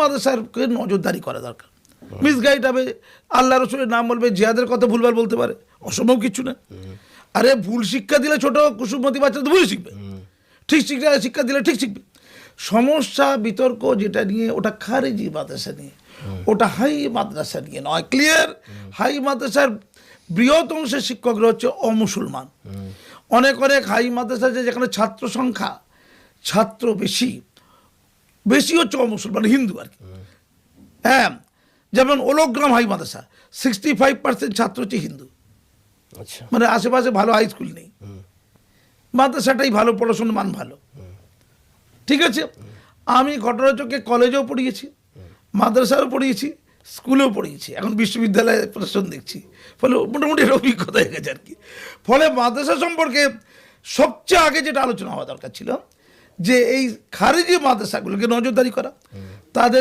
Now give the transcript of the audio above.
মাদ্রাসাকে নজরদারি করা দরকার। মিসগাইড হবে আল্লাহ রসুলের নাম বলবে, জিহাদের কথা ভুলভাল বলতে পারে, অসম্ভব কিছু না। আরে ভুল শিক্ষা দিলে ছোট কুসুমতি বাচ্চা তো ভুল শিখবে। ঠিক শিক্ষা শিক্ষা দিলে ঠিক শিখবে। সমস্যা, বিতর্ক যেটা নিয়ে, ওটা খারেজি মাদ্রাসা নিয়ে। ওটা হাই মাদ্রাসা নিয়ে নয় ক্লিয়ার হাই মাদ্রাসার বৃহৎ অংশের শিক্ষকরা হচ্ছে অমুসলমান। অনেক অনেক হাই মাদ্রাসা যেখানে ছাত্র সংখ্যা ছাত্র বেশি। বেশি হচ্ছে অমুসলমান হিন্দু আর কি। হ্যাঁ যেমন ওলোগ্রাম হাই মাদ্রাসা সিক্সটি ফাইভ পার্সেন্ট ছাত্র হচ্ছে হিন্দু। আচ্ছা। মানে আশেপাশে ভালো হাই স্কুল নেই। মাদ্রাসাটাই ভালো পড়াশোনার মান ভালো। ঠিক আছে? আমি ঘটনাচকে কলেজেও পড়িয়েছি মাদ্রাসাও পড়িয়েছি স্কুলেও পড়িয়েছি। এখন বিশ্ববিদ্যালয়ে প্রশাসন দেখছি। ফলে মোটামুটি একটা অভিজ্ঞতা হয়ে গেছে আর কি। ফলে মাদ্রাসা সম্পর্কে সবচেয়ে আগে যেটা আলোচনা হওয়া দরকার ছিল যে এই খারিজি মাদ্রাসাগুলোকে নজরদারি করা। তাদের